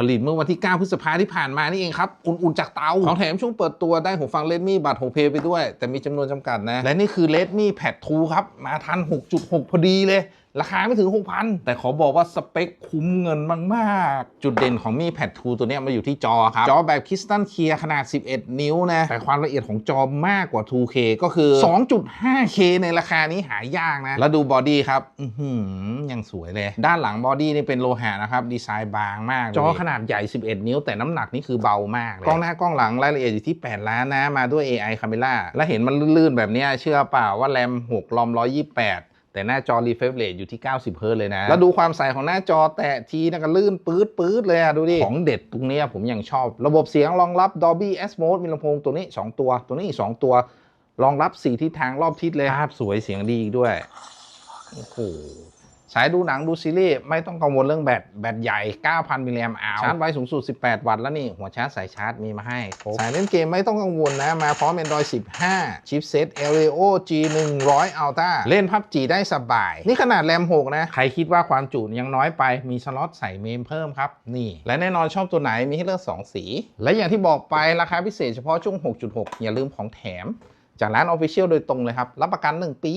ผลิตเมื่อวันที่ 9 พฤษภาที่ผ่านมานี่เองครับ อุ่น ๆ จากเตา ของแถมช่วงเปิดตัวได้หูฟัง Redmi บัตรโฮเพไปด้วย แต่มีจำนวนจำกัดนะ และนี่คือ Redmi Pad 2ครับ มาทัน 6.6 พอดีเลยราคาไม่ถึง 6,000 แต่ขอบอกว่าสเปคคุ้มเงินมาก ๆ จุดเด่นของมี Pad 2ตัวเนี้ยมาอยู่ที่จอครับ จอแบบคริสตัลเคลียร์ขนาด 11 นิ้วนะ แต่ความละเอียดของจอมากกว่า 2K ก็คือ 2.5K ในราคานี้หายากนะ แล้วดูบอดี้ครับ อือหือยังสวยเลย ด้านหลังบอดี้นี่เป็นโลหะนะครับ ดีไซน์บางมาก จอขนาดใหญ่ 11 นิ้ว แต่น้ำหนักนี่คือเบามากเลยกล้องหน้ากล้องหลังรายละเอียดอยู่ที่ 8 ล้านนะมาด้วย AI Camera และเห็นมันลื่นๆแบบเนี้ยเชื่อเปล่าว่าแรม6ลอม128 แต่หน้าจอ refresh rate อยู่ที่ 90เฮิร์ตซ์เลยนะ แล้วดูความใสของหน้าจอแตะทีนะก็ลื่นปื๊ดปื๊ดเลยอะดูดิ ของเด็ดตรงเนี้ยผมยังชอบ ระบบเสียงรองรับ Dolby Atmos มีลำโพงตัวนี้ 2 ตัว ตัวนี้อีก 2 ตัว รองรับ 4 ทิศทางรอบทิศเลยภาพสวยเสียงดีอีกด้วย โอ้โห สายดูหนังดูซีรีส์ไม่ต้องกังวลเรื่องแบตแบตใหญ่ 9,000 มิลลิแอมป์อาวชาร์จไว้สูงสุด 18 วัตต์แล้วนี่ หัวชาร์จสายชาร์จมีมาให้ครบสายเล่นเกมไม่ต้องกังวลนะ มาพร้อม Android 15 ชิปเซ็ต Helio G 100 Ultra เล่นพับจีได้สบาย นี่ขนาดแรม 6 นะ ใครคิดว่าความจุยังน้อยไปมีสล็อตใส่เมมเพิ่มครับ นี่ และแน่นอนชอบตัวไหนมีให้เลือก 2 สี และอย่างที่บอกไปราคาพิเศษเฉพาะช่วง 6.6 อย่าลืมของแถม จากร้าน Official โดยตรงเลยครับรับประกัน 1 ปี